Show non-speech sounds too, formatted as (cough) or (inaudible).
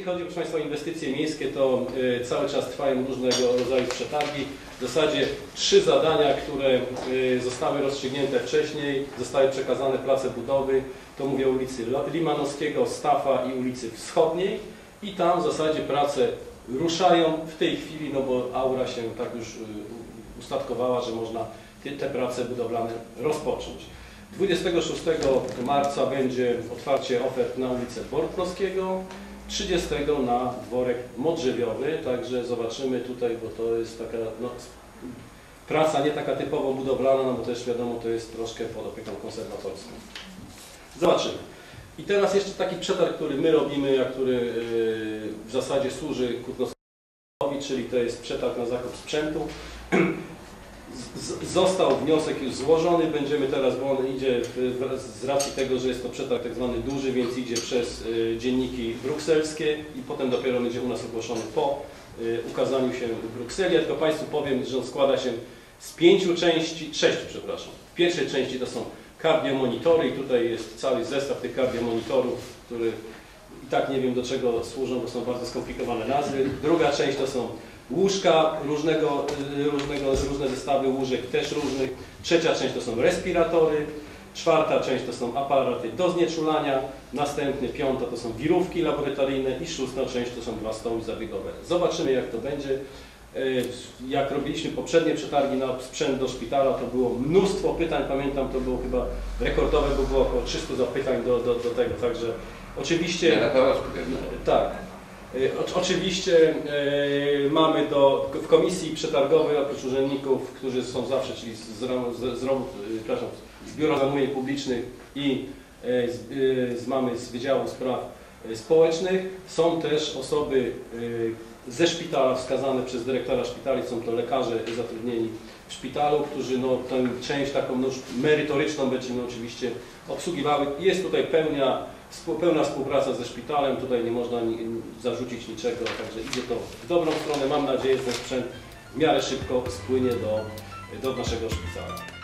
Jeżeli chodzi proszę Państwa o inwestycje miejskie, to y, cały czas trwają różnego rodzaju przetargi. W zasadzie trzy zadania, które y, zostały rozstrzygnięte wcześniej, zostały przekazane place budowy. To mówię ulicy Limanowskiego, Stafa i ulicy Wschodniej. I tam w zasadzie prace ruszają w tej chwili, no bo aura się tak już y, ustatkowała, że można te, te prace budowlane rozpocząć. 26 marca będzie otwarcie ofert na ulicę Bortnowskiego, 30 na dworek Modrzewiowy, także zobaczymy tutaj, bo to jest taka no, praca nie taka typowo budowlana, no bo też wiadomo, to jest troszkę pod opieką konserwatorską. Zobaczymy. I teraz jeszcze taki przetarg, który my robimy, a który yy, w zasadzie służy Kutnosowi, czyli to jest przetarg na zakup sprzętu. (clears throat) Został wniosek już złożony, będziemy teraz, bo on idzie z racji tego, że jest to przetarg tak zwany duży, więc idzie przez y, dzienniki brukselskie i potem dopiero będzie u nas ogłoszony po y, ukazaniu się w Brukseli. Ja tylko Państwu powiem, że on składa się z pięciu części, sześciu przepraszam. W pierwszej części to są kardiomonitory i tutaj jest cały zestaw tych kardiomonitorów, który i tak nie wiem do czego służą, bo są bardzo skomplikowane nazwy. Druga część to są łóżka różnego, y, różnego, różne zestawy łóżek, też różnych. Trzecia część to są respiratory. Czwarta część to są aparaty do znieczulania. Następny, piąta to są wirówki laboratoryjne i szósta część to są dwa stoły zabiegowe. Zobaczymy jak to będzie. Y, Jak robiliśmy poprzednie przetargi na sprzęt do szpitala, to było mnóstwo pytań. Pamiętam, to było chyba rekordowe, bo było około 300 zapytań do, do, do tego. Także oczywiście... Nie, na. Tak. Y, o- Oczywiście y, mamy do, w komisji przetargowej oprócz urzędników, którzy są zawsze, czyli z, z, z, przepraszam, z Biura Zamówień Publicznych i y, z, y, z, mamy z Wydziału Spraw Społecznych, są też osoby y, ze szpitala wskazane przez dyrektora szpitali, są to lekarze zatrudnieni w szpitalu, którzy no, tę część taką no, merytoryczną będziemy oczywiście obsługiwały. Jest tutaj pełnia Pełna współpraca ze szpitalem, tutaj nie można ni, zarzucić niczego, także idzie to w dobrą stronę. Mam nadzieję, że ten sprzęt w miarę szybko spłynie do, do naszego szpitala.